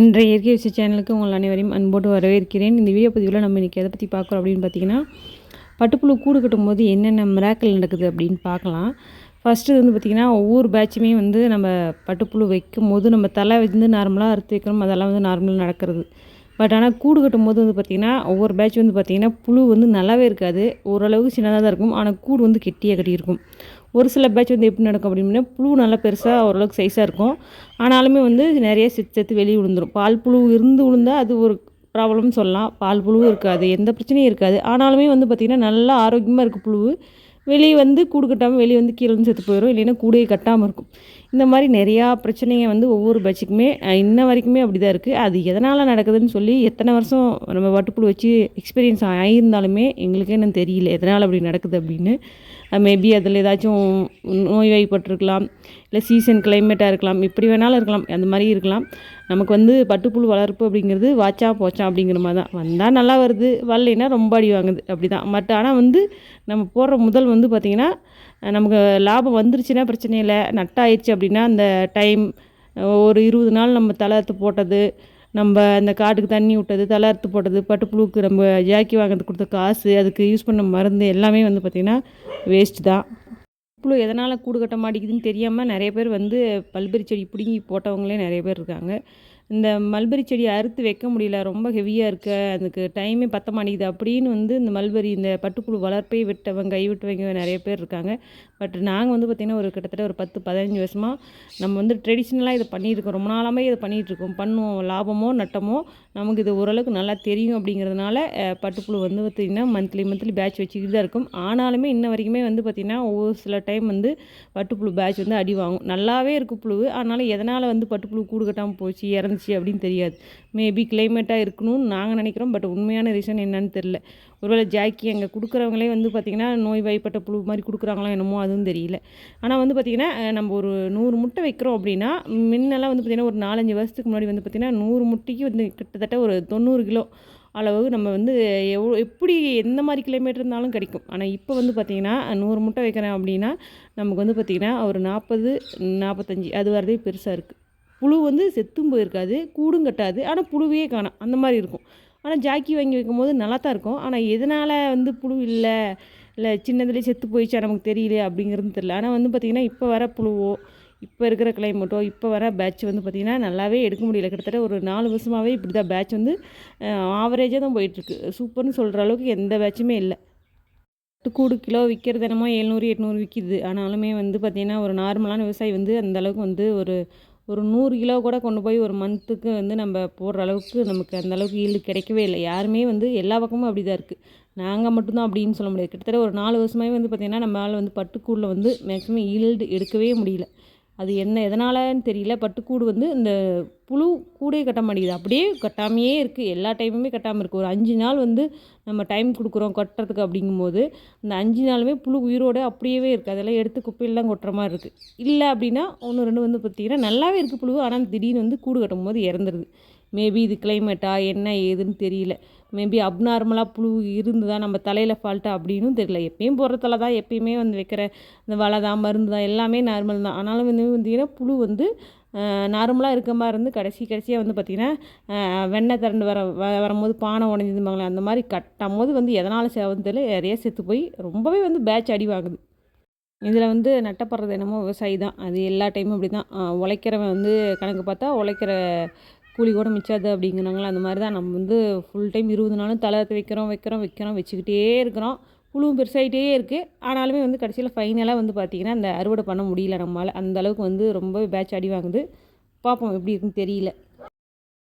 இன்றைய இயற்கை விஷய சேனலுக்கு உங்கள் அனைவரையும் அன்போடு வரவேற்கிறேன். இந்த வீடியோ பதிவில் நம்ம இன்றைக்கி எதை பற்றி பார்க்குறோம் அப்படின்னு பார்த்தீங்கன்னா பட்டுப்புழு கூடு கட்டும்போது என்னென்ன மிராக்கள் நடக்குது அப்படின்னு பார்க்கலாம். ஃபஸ்ட்டு வந்து பார்த்திங்கன்னா ஒவ்வொரு பேட்சுமே வந்து நம்ம பட்டுப்புழு வைக்கும் போது நம்ம தலை வந்து நார்மலாக அறுத்து வைக்கணும். அதெல்லாம் வந்து நார்மலாக நடக்கிறது. பட் ஆனால் கூடு கட்டும் போது வந்து பார்த்திங்கன்னா ஒவ்வொரு பேட்ச் வந்து பார்த்திங்கன்னா புழு வந்து நல்லாவே இருக்காது. ஓரளவுக்கு சின்னதாக தான் இருக்கும். ஆனால் கூடு வந்து கெட்டியாக கட்டியிருக்கும். ஒரு சில பேட்ச் வந்து எப்படி நடக்கும் அப்படின்னா புழு நல்லா பெருசாக ஓரளவுக்கு சைஸாக இருக்கும். ஆனாலுமே வந்து நிறைய செத்து செத்து வெளியே விழுந்துடும் பால் புழு இருந்து விழுந்தால் அது ஒரு ப்ராப்ளம்னு சொல்லலாம். பால் புழுவும் இருக்காது. எந்த பிரச்சனையும் இருக்காது. ஆனாலுமே வந்து பார்த்திங்கன்னா நல்லா ஆரோக்கியமாக இருக்குது புழு வெளியே வந்து கூடு கட்டாமல் வெளியே வந்து கீழே வந்து செத்து போயிடும் இல்லைன்னா கூடையே கட்டாமல் இருக்கும். இந்த மாதிரி நிறையா பிரச்சனைங்க வந்து ஒவ்வொரு பட்சிக்குமே இன்ன வரைக்குமே அப்படி தான் இருக்குது அது எதனால் நடக்குதுன்னு சொல்லி எத்தனை வருஷம் நம்ம வட்டுப்புழு வச்சு எக்ஸ்பீரியன்ஸ் ஆகியிருந்தாலுமே எங்களுக்கே என்ன தெரியல எதனால் அப்படி நடக்குது அப்படின்னு. மேபி அதில் ஏதாச்சும் நோய்வாய்ப்பட்டிருக்கலாம் இல்லை சீசன் கிளைமேட்டாக இருக்கலாம் இப்படி வேணாலும் இருக்கலாம் அந்த மாதிரி இருக்கலாம். நமக்கு வந்து பட்டுப்புழு வளர்ப்பு அப்படிங்கிறது வாச்சா போச்சா அப்படிங்கிற மாதிரி தான். வந்தால் நல்லா வருது வரலைன்னா ரொம்ப அடி வாங்குது அப்படி தான் பட் ஆனால் வந்து நம்ம போடுற முதல் வந்து பார்த்திங்கன்னா நமக்கு லாபம் வந்துருச்சுன்னா பிரச்சனை இல்லை. நட்டாயிடுச்சு அப்படின்னா அந்த டைம் ஒரு இருபது நாள் நம்ம தலை போட்டது நம்ம அந்த காட்டுக்கு தண்ணி விட்டது தலை அறுத்து போட்டது பட்டுப்புழுக்கு நம்ம ஜாக்கி வாங்கிறது கொடுத்த காசு அதுக்கு யூஸ் பண்ண மருந்து எல்லாமே வந்து பார்த்திங்கன்னா வேஸ்ட் தான். புழு எதனால் கூடு கட்ட மாட்டேங்குதுன்னு தெரியாமல் நிறைய பேர் வந்து பல்பெரி செடி பிடுங்கி போட்டவங்களே நிறைய பேர் இருக்காங்க. இந்த மல்பெரி செடியை அறுத்து வைக்க முடியல ரொம்ப ஹெவியாக இருக்க. அதுக்கு டைமே பத்த மாட்டேங்குது. அப்படின்னு வந்து இந்த மல்பெரி இந்த பட்டுப்புழு வளர்ப்பை விட்டவங்க கைவிட்டவங்க நிறைய பேர் இருக்காங்க. பட் நாங்கள் வந்து பார்த்திங்கன்னா ஒரு கிட்டத்தட்ட ஒரு பத்து பதினஞ்சு வருஷமாக நம்ம வந்து ட்ரெடிஷ்னலாக இதை பண்ணியிருக்கோம் ரொம்ப நாளாமே இதை பண்ணிகிட்ருக்கோம் பண்ணுவோம் லாபமோ நட்டமோ நமக்கு இது ஓரளவுக்கு நல்லா தெரியும் அப்படிங்கிறதுனால பட்டுப்புழு வந்து பார்த்திங்கன்னா மந்த்லி மந்த்லி பேட்ச் வச்சுக்கிட்டு தான் இருக்கும். ஆனாலுமே இன்ன வரைக்குமே வந்து பார்த்திங்கன்னா ஒவ்வொரு சில டைம் வந்து பட்டுப்புழு பேட்ச் வந்து அடி வாங்கும். நல்லாவே இருக்கும் புழு. ஆனாலும் எதனால் வந்து பட்டுப்புழு கூடு கட்டாமல் போச்சு இறந்து இறந்துச்சு அப்படின்னு தெரியாது. மேபி கிளைமேட்டாக இருக்கணும்னு நாங்கள் நினைக்கிறோம். பட் உண்மையான ரீசன் என்னன்னு தெரில ஒருவேளை ஜாக்கி அங்கே கொடுக்குறவங்களே வந்து பார்த்திங்கன்னா நோய் வாய்ப்பட்ட புழு மாதிரி கொடுக்குறாங்களோ என்னமோ அதுவும் தெரியல. ஆனால் வந்து பார்த்திங்கன்னா நம்ம ஒரு நூறு முட்டை வைக்கிறோம் அப்படின்னா முன்னெல்லாம் வந்து பார்த்திங்கன்னா ஒரு நாலஞ்சு வருஷத்துக்கு முன்னாடி வந்து பார்த்திங்கன்னா நூறு முட்டைக்கு வந்து கிட்டத்தட்ட ஒரு தொண்ணூறு கிலோ அளவு நம்ம வந்து எவ்வளோ எப்படி எந்த மாதிரி கிலோமீட்டர் இருந்தாலும் கிடைக்கும். ஆனால் இப்போ வந்து பார்த்திங்கன்னா நூறு முட்டை வைக்கிறேன் அப்படின்னா நமக்கு வந்து பார்த்திங்கன்னா ஒரு நாற்பது நாற்பத்தஞ்சி அது வரதே பெருசாக இருக்குது புழு வந்து செத்தும் போயிருக்காது கூடும் கட்டாது. ஆனால் புழுவே காணும். அந்த மாதிரி இருக்கும். ஆனால் ஜாக்கி வாங்கி வைக்கும்போது நல்லா தான் இருக்கும். ஆனால் எதனால் வந்து புழு இல்லை இல்லை சின்னதுலேயே செத்து போயிடுச்சா நமக்கு தெரியல அப்படிங்கிறது தெரியல. ஆனால் வந்து பார்த்திங்கன்னா இப்போ வர புழுவோ இப்போ இருக்கிற கிளைமேட்டோ இப்போ வர பேட்ச் வந்து பார்த்திங்கன்னா நல்லாவே எடுக்க முடியல. கிட்டத்தட்ட ஒரு நாலு வருஷமாகவே இப்படி தான் பேட்ச் வந்து ஆவரேஜாக தான் போயிட்டுருக்கு. சூப்பர்னு சொல்கிற அளவுக்கு எந்த பேட்சுமே இல்லை. கூடு கிலோ விற்கிறது என்னமோ எழுநூறு எட்நூறு விற்கிது ஆனாலுமே வந்து பார்த்திங்கன்னா ஒரு நார்மலான விவசாயி வந்து அந்தளவுக்கு வந்து ஒரு ஒரு நூறு கிலோ கூட கொண்டு போய் ஒரு மந்த்துக்கு வந்து நம்ம போடுற அளவுக்கு நமக்கு அந்த அளவுக்கு ஈல்டு கிடைக்கவே இல்லை. யாருமே வந்து எல்லா பக்கமும் அப்படி தான் இருக்குது நாங்கள் மட்டும்தான் அப்படின்னு சொல்ல முடியாது. கிட்டத்தட்ட ஒரு நாலு வருஷமாகவே வந்து பார்த்திங்கன்னா நம்மளால் வந்து பட்டுக்கூடில் வந்து மேக்ஸிமம் ஈல்டு எடுக்கவே முடியல. அது என்ன எதனாலன்னு தெரியல பட்டுக்கூடு வந்து இந்த புழு கூடே கட்ட மாட்டேங்குது. அப்படியே கட்டாமையே இருக்குது எல்லா டைமுமே கட்டாமல் இருக்குது ஒரு அஞ்சு நாள் வந்து நம்ம டைம் கொடுக்குறோம் கட்டுறதுக்கு அப்படிங்கும்போது அந்த அஞ்சு நாளுமே புழு உயிரோடு அப்படியே இருக்குது அதெல்லாம் எடுத்து குப்பையெல்லாம் கொட்டுற மாதிரி இருக்குது இல்லை அப்படின்னா ஒன்று ரெண்டு வந்து பார்த்திங்கன்னா நல்லாவே இருக்குது புழு. ஆனால் திடீர்னு வந்து கூடு கட்டும் போது இறந்துருது. மேபி இது கிளைமேட்டா என்ன ஏதுன்னு தெரியல. மேபி அப்நார்மலாக புழு இருந்து தான் நம்ம தலையில் ஃபால்ட்டா அப்படின்னும் தெரியல. எப்பயும் போடுறதுல தான் எப்பயுமே வந்து வைக்கிற இந்த வலை தான் மருந்து தான் எல்லாமே நார்மல் தான். ஆனாலும் வந்து பார்த்திங்கன்னா புழு வந்து நார்மலாக இருக்க மாதிரி இருந்து கடைசி கடைசியாக வந்து பார்த்திங்கன்னா வெண்ணெய் திரண்டு வர வரும்போது பானை உடஞ்சிருந்தாங்களே அந்த மாதிரி கட்டும் போது வந்து எதனால் சேவந்தில் நிறைய செத்து போய் ரொம்பவே வந்து பேட்ச் அடி வாங்குது. இதில் வந்து நட்டப்படுறது என்னமோ விவசாயி தான். அது எல்லா டைமும் அப்படி தான் உழைக்கிறவன் வந்து கணக்கு பார்த்தா உழைக்கிற கூலி கூட மிச்சாது அப்படிங்கிறாங்களா அந்த மாதிரி தான் நம்ம வந்து ஃபுல் டைம் இருபது நாளும் தலை வைக்கிறோம் வைக்கிறோம் வைக்கிறோம் வச்சுக்கிட்டே இருக்கிறோம். புழுவும் பெருசாகிட்டே இருக்குது ஆனாலுமே வந்து கடைசியில் ஃபைனலாக வந்து பார்த்திங்கன்னா அந்த அறுவடை பண்ண முடியல நம்மளால் அந்த அளவுக்கு வந்து ரொம்ப பேட்ச் அடி வாங்குது. பார்ப்போம் எப்படி இருக்குன்னு தெரியல.